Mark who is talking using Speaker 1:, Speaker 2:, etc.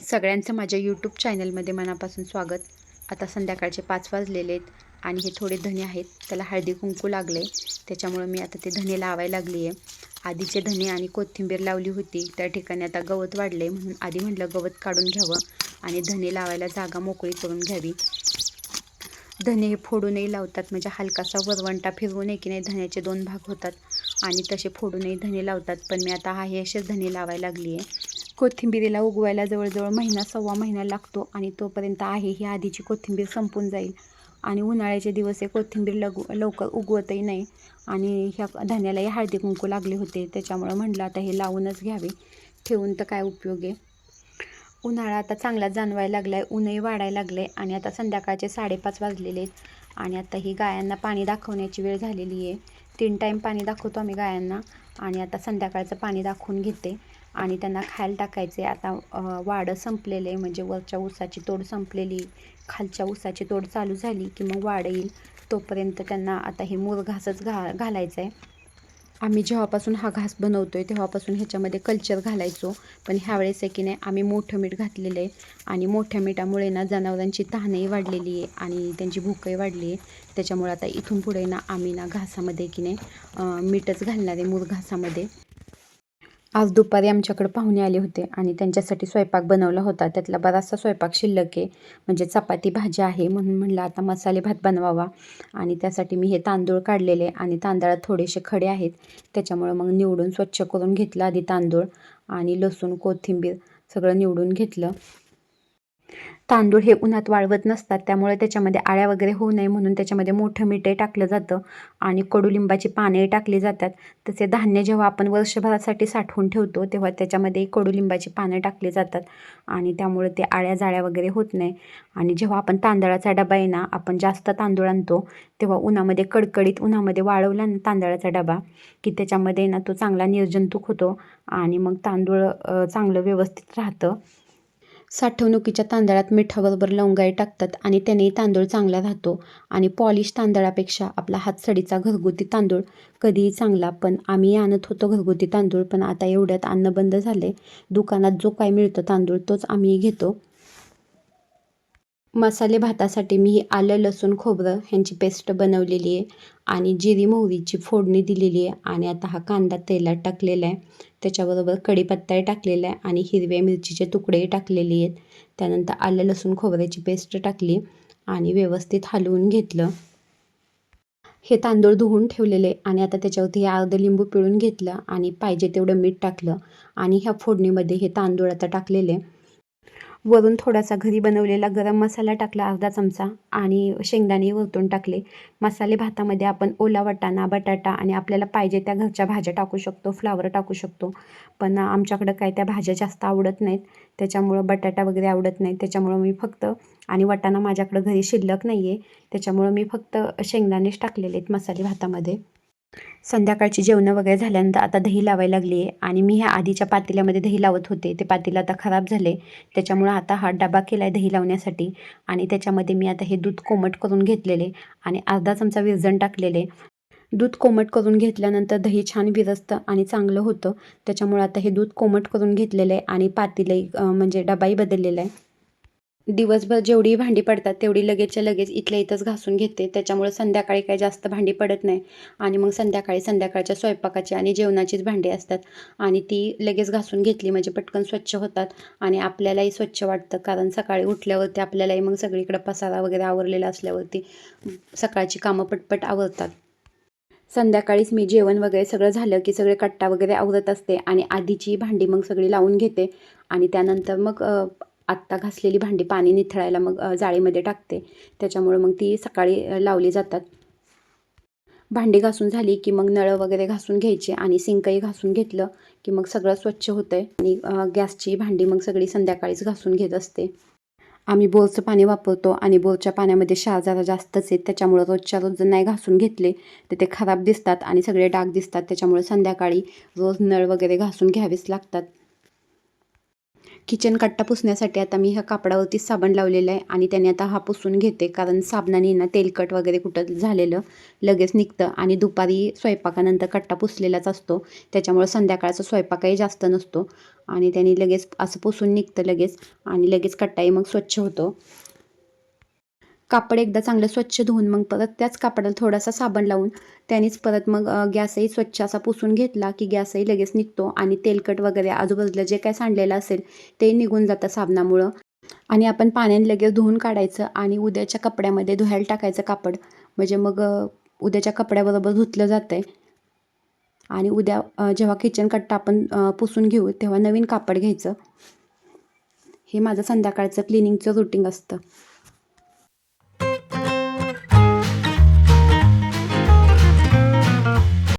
Speaker 1: सगळ्यांचं माझ्या यूट्यूब चॅनलमध्ये मनापासून स्वागत. आता संध्याकाळचे पाच वाजलेले आहेत आणि हे थोडे धने आहेत. त्याला हळदी कुंकू लागले त्याच्यामुळं मी आता ते धने लावायला लागली आहे आधीचे धने आणि कोथिंबीर लावली होती. त्या ठिकाणी आता गवत वाढले म्हणून आधी म्हटलं गवत काढून घ्यावं आणि धने लावायला जागा मोकळी करून घ्यावी. धने हे फोडूनही लावतात. म्हणजे हलकासा वरवंटा फिरवून की नाही धन्याचे दोन भाग होतात. आणि तसे फोडूनही धने लावतात. पण मी आता हा हे असेच धने लावायला लागली आहे कोथिंबिरीला उगवायला जवळजवळ महिना सव्वा महिना लागतो आणि तोपर्यंत आहे ही आधीची कोथिंबीर संपून जाईल. आणि उन्हाळ्याचे दिवस हे कोथिंबीर लगू लवकर उगवतही नाही. आणि ह्या धान्यालाही हळदी कुंकू लागले होते. त्याच्यामुळं म्हटलं आता हे लावूनच घ्यावे. ठेवून तर काय उपयोग आहे? उन्हाळा आता चांगला जाणवायला लागला आहे ऊनही वाढायला लागलं आहे आणि आता संध्याकाळचे साडेपाच वाजलेले आहेत. आणि आता ही गायांना पाणी दाखवण्याची वेळ झालेली आहे. तीन टाईम पाणी दाखवतो आम्ही गायांना. आणि आता संध्याकाळचं पाणी दाखवून घेते. आणि त्यांना खायला टाकायचे. आता वाढं संपलेले म्हणजे वरच्या ऊसाची तोड संपलेली खालच्या ऊसाची तोड चालू झाली की मग वाढ येईल. तोपर्यंत त्यांना आता हे मूर घासच घा घालायचं आहे आम्ही जेव्हापासून हा घास बनवतो आहे तेव्हापासून ह्याच्यामध्ये कल्चर घालायचो. पण ह्यावेळेस आहे की नाही आम्ही मोठं मीठ घातलेलं आहे आणि मोठ्या मिठामुळे ना जनावरांची तहानही वाढलेली आहे आणि त्यांची भूकही वाढली आहे. त्याच्यामुळे आता इथून पुढे ना आम्ही ना घासामध्ये की नाही मीठच घालणार आहे मूर घासामध्ये. आज दुपारी आमच्याकडे पाहुणे आले होते आणि त्यांच्यासाठी स्वयंपाक बनवला होता. त्यातला बराचसा स्वयंपाक शिल्लक आहे. म्हणजे चपाती भाजी आहे म्हणून म्हणलं आता मसाले भात बनवावा. आणि त्यासाठी मी हे तांदूळ काढलेले आणि तांदळात थोडेसे खडे आहेत. त्याच्यामुळं मग निवडून स्वच्छ करून घेतलं आधी तांदूळ आणि लसूण कोथिंबीर सगळं निवडून घेतलं. तांदूळ हे उन्हात वाळवत नसतात त्यामुळे त्याच्यामध्ये आळ्या वगैरे होऊ नये म्हणून त्याच्यामध्ये मोठं मीठही टाकलं जातं आणि कडुलिंबाची पानेही टाकली जातात. तसे धान्य जेव्हा आपण वर्षभरासाठी साठवून ठेवतो तेव्हा त्याच्यामध्ये कडुलिंबाची पानं टाकली जातात आणि त्यामुळे ते आळ्या जाळ्या वगैरे होत नाही. आणि जेव्हा आपण तांदळाचा डबा आहे ना आपण जास्त तांदूळ आणतो तेव्हा उन्हामध्ये कडकडीत उन्हामध्ये वाळवला ना तांदळाचा डबा की त्याच्यामध्ये ना तो चांगला निर्जंतुक होतो आणि मग तांदूळ चांगलं व्यवस्थित राहतं. साठवणुकीच्या तांदळात मिठाबरोबर लवंगाई टाकतात आणि त्यानेही तांदूळ चांगला राहतो. आणि पॉलिश तांदळापेक्षा आपला हातसडीचा घरगुती तांदूळ कधीही चांगला पण आम्ही आणत होतो घरगुती तांदूळ पण आता एवढ्यात अन्न बंद झाले दुकानात जो काय मिळतो तांदूळ तोच आम्ही घेतो. मसाले भातासाठी मी ही आलं लसूण खोबरं ह्यांची पेस्ट बनवलेली आहे आणि जिरी मोहरीची फोडणी दिलेली आहे आणि आता हा कांदा तेलात टाकलेला आहे. त्याच्याबरोबर कढीपत्ताही टाकलेला आहे आणि हिरव्या मिरचीचे तुकडेही टाकलेले आहेत. त्यानंतर आलं लसूण खोबऱ्याची पेस्ट टाकली आणि व्यवस्थित हलवून घेतलं. हे तांदूळ धुवून ठेवलेले आणि आता त्याच्यावरती हे अर्धं लिंबू पिळून घेतलं आणि पाहिजे तेवढं मीठ टाकलं आणि ह्या फोडणीमध्ये हे तांदूळ आता टाकलेले वरून थोडासा घरी बनवलेला गरम मसाला टाकला अर्धा चमचा आणि शेंगदाणे वरतून टाकले. मसाले भातामध्ये आपण ओला वटाणा बटाटा आणि आपल्याला पाहिजे त्या घरच्या भाज्या टाकू शकतो फ्लावर टाकू शकतो. पण आमच्याकडं काय त्या भाज्या जास्त आवडत नाहीत. त्याच्यामुळं बटाटा वगैरे आवडत नाही. त्याच्यामुळं मी फक्त आणि वटाणा माझ्याकडं घरी शिल्लक नाही आहे त्याच्यामुळं मी फक्त शेंगदाणेच टाकलेले आहेत मसाले भातामध्ये. संध्याकाळची जेवणं वगैरे झाल्यानंतर आता दही लावायला लागली आहे आणि मी ह्या आधीच्या पातेल्यामध्ये दही लावत होते. ते पातेलं आता खराब झाले. त्याच्यामुळं आता हा डबा केला आहे दही लावण्यासाठी आणि त्याच्यामध्ये मी आता हे दूध कोमट करून घेतलेले आणि अर्धा चमचा विरजण टाकलेले. दूध कोमट करून घेतल्यानंतर दही छान विरसतं आणि चांगलं होतं. त्याच्यामुळं आता हे दूध कोमट करून घेतलेलं आहे आणि पातेलंही म्हणजे डबाही बदललेला आहे. दिवसभर जेवढी भांडी पडतात तेवढी लगेचच्या लगेच इथल्या इथंच घासून घेते. त्याच्यामुळे संध्याकाळी काही जास्त भांडी पडत नाही. आणि मग संध्याकाळी संध्याकाळच्या स्वयंपाकाची आणि जेवणाचीच भांडी असतात. आणि ती लगेच घासून घेतली म्हणजे पटकन स्वच्छ होतात आणि आपल्यालाही स्वच्छ वाटतं. कारण सकाळी उठल्यावरती आपल्यालाही मग सगळीकडे पसारा वगैरे आवरलेला असल्यावरती सकाळची कामं पटपट आवरतात. संध्याकाळीच मी जेवण वगैरे सगळं झालं की सगळे कट्टा वगैरे आवरत असते आणि आधीची भांडी मग सगळी लावून घेते. आणि त्यानंतर मग आत्ता घासलेली भांडी पाणी निथळायला मग जाळीमध्ये टाकते. त्याच्यामुळं मग ती सकाळी लावली जातात. भांडी घासून झाली की मग नळं वगैरे घासून घ्यायचे आणि सिंकही घासून घेतलं की मग सगळं स्वच्छ होतं आहे आणि गॅसची भांडी मग सगळी संध्याकाळीच घासून घेत असते. आम्ही बोरचं पाणी वापरतो आणि बोरच्या पाण्यामध्ये क्षार जरा जास्तच आहेत त्याच्यामुळं रोजच्या रोज नाही घासून घेतले तर ते खराब दिसतात आणि सगळे डाग दिसतात. त्याच्यामुळे संध्याकाळी रोज नळ वगैरे घासून घ्यावेच लागतात. किचन कट्टा पुसण्यासाठी आता मी ह्या कापडावरती साबण लावलेलं आहे आणि त्याने आता हा पुसून घेते कारण साबणाने ना तेलकट वगैरे कुठं झालेलं लगेच निघतं. आणि दुपारी स्वयंपाकानंतर कट्टा पुसलेलाच असतो. त्याच्यामुळं संध्याकाळचा स्वयंपाकही जास्त नसतो. आणि त्याने लगेच असं पुसून निघतं लगेच आणि लगेच कट्टाही मग स्वच्छ होतो. कापड एकदा चांगलं स्वच्छ धुवून मग परत त्याच कापडाला थोडासा साबण लावून त्यानेच परत मग गॅसही स्वच्छ असा पुसून घेतला की गॅसही लगेच निघतो आणि तेलकट वगैरे आजूबाजूला जे काय सांडलेलं असेल ते निघून जातं साबणामुळं. आणि आपण पाण्याने लगेच धुवून काढायचं आणि उद्याच्या कपड्यामध्ये धुवायला टाकायचं कापड. म्हणजे मग उद्याच्या कपड्याबरोबर धुतलं जातं आहे आणि उद्या जेव्हा किचन कट्टा आपण पुसून घेऊ तेव्हा नवीन कापड घ्यायचं. हे माझं संध्याकाळचं क्लिनिंगचं रुटीन असतं.